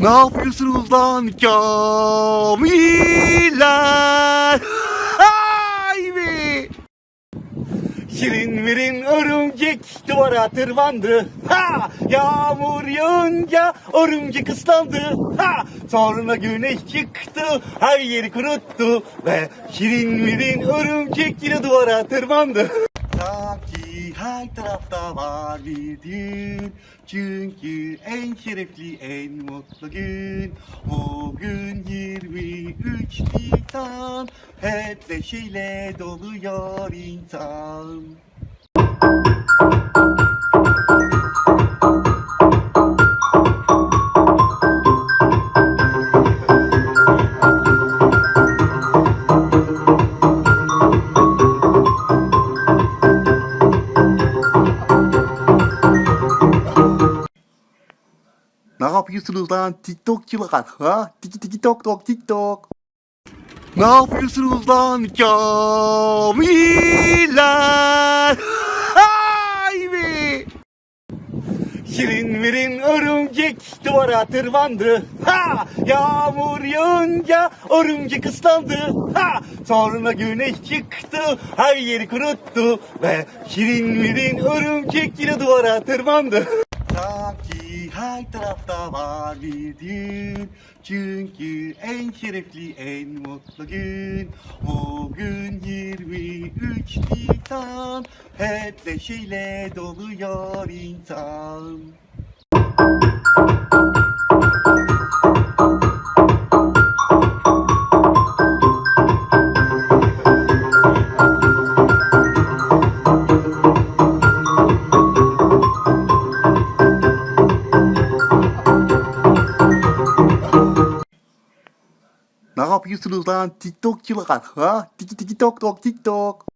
Ne yapıyorsunuz lan Kamiller? Ay be! Şirin mirin örümcek duvara tırmandı. Ha! Yağmur yağınca örümcek ıslandı. Ha! Sonra güneş çıktı, her yeri kuruttu. Ve şirin mirin örümcek yine duvara tırmandı. Her tarafta var bir düğün. Çünkü en şerefli, en mutlu gün. O gün 23 Nisan. Hep neşeyle doluyor insan. Yapıyorsunuz lan TikTokçular? Ha? Tiki tiki tok tok TikTok. Ne yapıyorsunuz lan Kamiller? Ay be! Şirin mirin örümcek duvara tırmandı. Ha! Yağmur yağınca örümcek ıslandı. Ha! Sonra güneş çıktı, her yeri kuruttu. Ve şirin mirin örümcek yine duvara tırmandı. Sanki her tarafta var bir düğün. Çünkü en şerefli, en mutlu gün. O gün 23 Nisan. Hep neşeyle doluyor insan. Ne yapıyorsunuz lan TikTokçular? Ha? Tiki tiki tok tok TikTok.